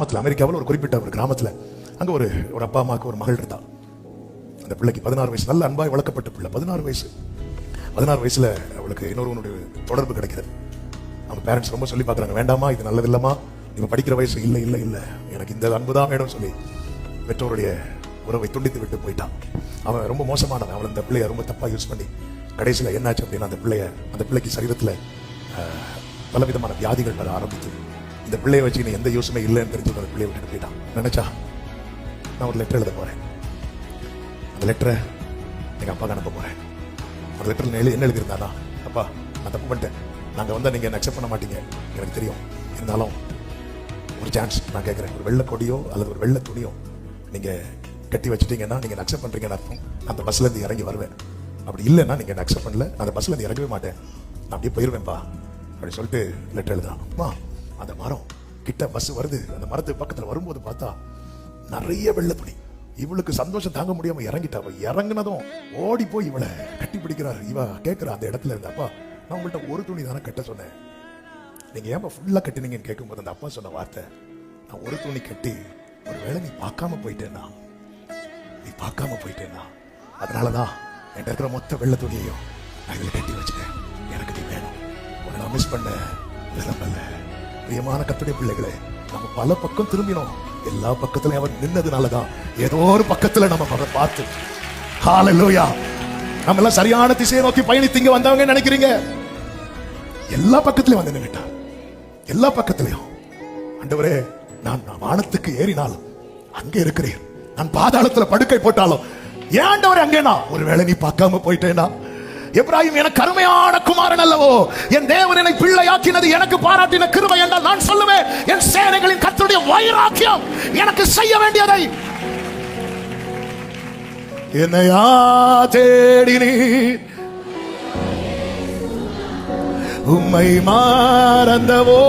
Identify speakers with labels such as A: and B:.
A: கிராமத்தில் அமெரிக்காவில் ஒரு குறிப்பிட்ட ஒரு கிராமத்தில் அங்கே ஒரு ஒரு அப்பா அம்மாவுக்கு ஒரு மகள் இருந்தாள் அந்த பிள்ளைக்கு பதினாறு வயசு நல்ல அன்பாய் வளர்க்கப்பட்ட பிள்ளை பதினாறு வயசு. பதினாறு வயசில் அவளுக்கு இன்னொருவனுடைய தொடர்பு கிடைக்கிறது. அவங்க பேரண்ட்ஸ் ரொம்ப சொல்லி பார்க்குறாங்க வேண்டாமா இது நல்லது இல்லம்மா படிக்கிற வயசு இல்லை இல்லை இல்லை. எனக்கு இந்த அன்பு தான் வேணும்னு சொல்லி. பெற்றோருடைய உறவை துண்டித்து விட்டு போயிட்டான். அவன் ரொம்ப மோசமானவன். அவள் அந்த பிள்ளைய ரொம்ப தப்பாக யூஸ் பண்ணி கடைசியில் என்னாச்சு அப்படின்னா அந்த பிள்ளைய அந்த பிள்ளைக்கு சரீரத்தில் பலவிதமான வியாதிகள் வர ஆரம்பித்து இந்த பிள்ளையை வச்சு நீ எந்த யூஸுமே இல்லைன்னு தெரிஞ்சு அந்த பிள்ளைய விட்டுட்டு போயிட்டான். நினைச்சா? நான் ஒரு லெட்டர் எழுத போறேன். அந்த லெட்டரை எங்க அப்பாவுக்கு அனுப்ப போறேன். அந்த லெட்டரில் எழுதி என்ன எழுதியிருந்தானா அப்பா நான் தப்பு பண்ணிட்டேன். நாங்கள் வந்தால் நீங்கள் என்ன அக்செப்ட் பண்ண மாட்டீங்க? எனக்கு தெரியும். இருந்தாலும் ஒரு சான்ஸ் நான் கேட்குறேன் ஒரு வெள்ளை கொடியோ அல்லது ஒரு வெள்ளை துணியோ நீங்கள் கட்டி வச்சுட்டீங்கன்னா நீங்கள் அக்செப்ட் பண்ணுறீங்கன்னு அர்த்தம். அந்த பஸ்லேருந்து இறங்கி வருவேன். அப்படி இல்லைன்னா நீங்கள் அக்செப்ட் பண்ணல. அந்த பஸ்லேருந்து இறங்கவே மாட்டேன். நான் அப்படியே போயிடுவேன்ப்பா அப்படி சொல்லிட்டு லெட்டர் எழுதுறான். அம்மா அந்த மரம் கிட்ட பஸ் வருது. அந்த மரத்துக்கு பக்கத்தில் வரும்போது பார்த்தா நிறைய வெள்ளை துணி இவளுக்கு சந்தோஷம் தாங்க முடியாம இறங்கிட்டா. இறங்கினதும் இறங்குனதும் ஓடி போய் இவளை கட்டி பிடிக்கிறாரு. இவ கேட்கிறா அந்த இடத்துல இருந்து அப்பா நான் உங்கள்கிட்ட ஒரு துணி தானே கட்ட சொன்னேன். நீங்க ஏன் ஃபுல்லா கட்டினீங்கன்னு கேட்கும்போது அந்த அப்பா சொன்ன வார்த்தை நான் ஒரு துணி கட்டி ஒரு வேளை நீ பார்க்காம போயிட்டேன்னா நீ பார்க்காம போயிட்டேன்னா அதனாலதான் என்கிட்ட இருக்கிற மொத்த வெள்ளை துணியையும் நான் இதில் கட்டி வச்சுட்டேன். எனக்கு நீ வேணும். உன்னை நான் மிஸ் பண்ண விரும்பல பிரியமான கத்துடைய பிள்ளைகளே நம்ம பல பக்கம் திரும்பினோம். எல்லா பக்கத்துலயும் அவர் நின்னதுனாலதான் ஏதோ ஒரு பக்கத்துல நம்ம அவரை பார்த்து ஹalleluya நம்ம எல்லாம் சரியான திசையை நோக்கி பயணித்து இங்க வந்தவங்க நினைக்கிறீங்க? எல்லா பக்கத்துலயும் வந்து நின்னுட்டார். எல்லா பக்கத்துலயும். ஆண்டவரே நான் வானத்துக்கு ஏறினாலும் அங்கே இருக்கிறேன் நான் பாதாளத்துல படுக்கை போட்டாலும் ஏன் அண்டவரே அங்கேனா? ஒருவேளை நீ பார்க்காம போயிட்டேனா? எப்ராஹிம் எனக்கு அருமையான குமாரன் அல்லவோ? என் தேவன் என்னை பிள்ளையாக்கினது எனக்கு பாராட்டின கிருபை என்றால் நான் சொல்லுவேன் என் சேனைகளின் கத்தருடைய வைராக்கியம் எனக்கு செய்ய வேண்டியதை. என்னையா தேடினீர் உம்மை மாறந்தவோ?